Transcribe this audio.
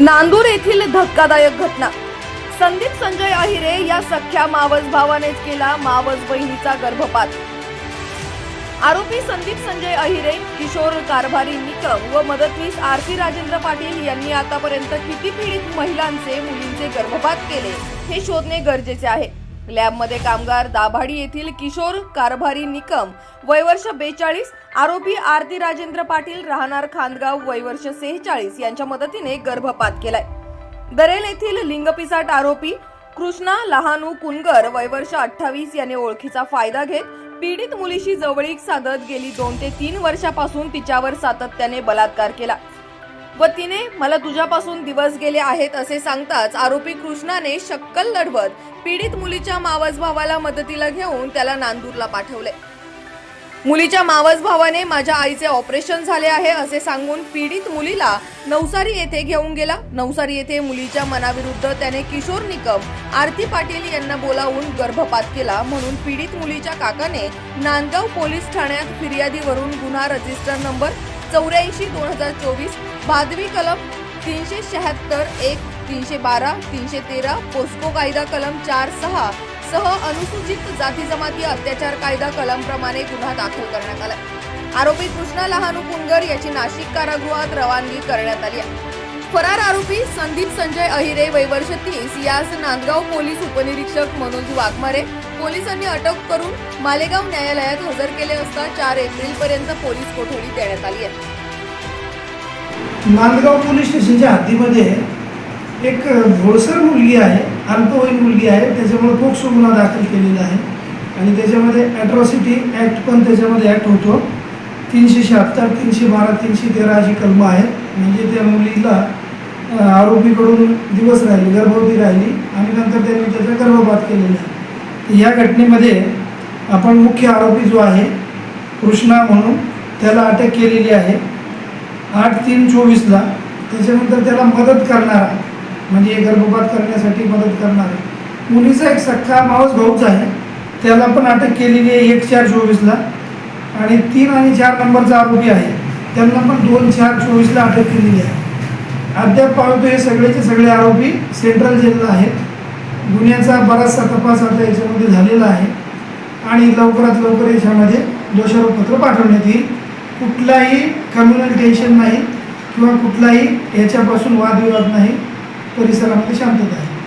नांदूर येथील धक्कादायक घटना. संदीप संजय अहिरे या सख्या मावस भावानेच केला मावस बहिणीचा गर्भपात. आरोपी संदीप संजय अहिरे किशोर कारभारी निकम व मदतनीस आरती राजेंद्र पाटील यांनी आतापर्यंत किती पीडित महिलांचे मुलींचे गर्भपात केले हे शोधणे गरजेचे आहे. लॅबमध्ये कामगार दाभाडी येथील किशोर कारभारी निकम वयवर्ष बेचाळीस आरोपी आरती राजेंद्र पाटील राहणार खांदगाव वयवर्ष सेहेचाळीस यांच्या मदतीने गर्भपात केलाय. दरेल येथील लिंगपिसाट आरोपी कृष्णा लहानू कुनगर वयवर्ष अठ्ठावीस याने ओळखीचा फायदा घेत पीडित मुलीशी जवळीक साधत गेली दोन ते तीन वर्षापासून तिच्यावर सातत्याने बलात्कार केला. व तिने मला तुझ्यापासून दिवस गेले आहेत असे सांगताच आरोपी कृष्णाने शक्कल लढवत पीडित मुलीच्या मावस भावाला मदतीला घेऊन त्याला नांदूरला पाठवले. मुलीच्या मावस भावाने माझ्या आईचे ऑपरेशन झाले आहे असे सांगून पीडित मुलीला नवसारी येथे घेऊन गेला. नवसारी येथे मुलीच्या मनाविरुद्ध त्याने किशोर निकम आरती पाटील यांना बोलावून गर्भपात केला म्हणून पीडित मुलीच्या काकाने नांदगाव पोलीस ठाण्यात फिर्यादीवरून गुन्हा रजिस्टर नंबर चौऱ्याऐंशी दोन हजार चोवीस भादवी कलम तीनशे शहात्तर एक तीनशे बारा तीनशे तेरा पोस्को कायदा कलम चार सहा सह अनुसूचित जाती जमाती अत्याचार कायदा कलमप्रमाणे गुन्हा दाखल करण्यात आला. आरोपी कृष्णा लहानू कुंगर याची नाशिक कारागृहात रवानगी करण्यात आली आहे. फरार आरोपी संदीप संजय अहिरे वैवर्ष तीस यास नांदगाव पोलीस उपनिरीक्षक मनोज वाघमारे पोलिसांनी अटक करून मालेगाव न्यायालयात हजर केले असता चार एप्रिल पर्यंत पोलीस कोठडी देण्यात आली आहे. नांदगाव पोलीस स्टेशनच्या हद्दीमध्ये एक भोळसर मुलगी आहे अल्पवयीन मुलगी आहे त्याच्यामुळे पोक्सो गुन्हा दाखल केलेला आहे आणि त्याच्यामध्ये ॲट्रॉसिटी ॲक्ट पण त्याच्यामध्ये ॲक्ट होतो. तीनशे शहात्तर तीनशे बारा तीनशे तेरा अशी कलमं आहेत. म्हणजे त्या मुलीला आरोपीकडून दिवस राहिले गर्भवती राहिली आणि नंतर त्यांनी त्याचा गर्भपात केलेला आहे. या घटनेमध्ये आपण मुख्य आरोपी जो आहे कृष्णा म्हणून त्याला अटक केलेली आहे. आठ तीन चोवीसला त्याच्यानंतर त्याला मदत करणारा म्हणजे गर्भपात करण्यासाठी मदत करणारा मुलीचा एक सख्खा मावस भाऊच आहे. त्याला पण अटक केलेली आहे एक चार चोवीसला. आणि तीन आणि चार नंबरचा आरोपी आहे. त्यांना पण दोन चार चोवीसला अटक केलेली आहे. अद्याप पाहतो हे सगळेचे सगळे आरोपी सेंट्रल जेलला आहेत. गुन्ह्याचा बराचसा तपास आता याच्यामध्ये झालेला आहे. आणि लवकरात लवकर याच्यामध्ये दोषारोपपत्र पाठवण्यात येईल. कुठलाही कम्युनल टेन्शन नाही किंवा कुठलाही याच्यापासून वादविवाद नाही. परिसरामध्ये शांतता आहे.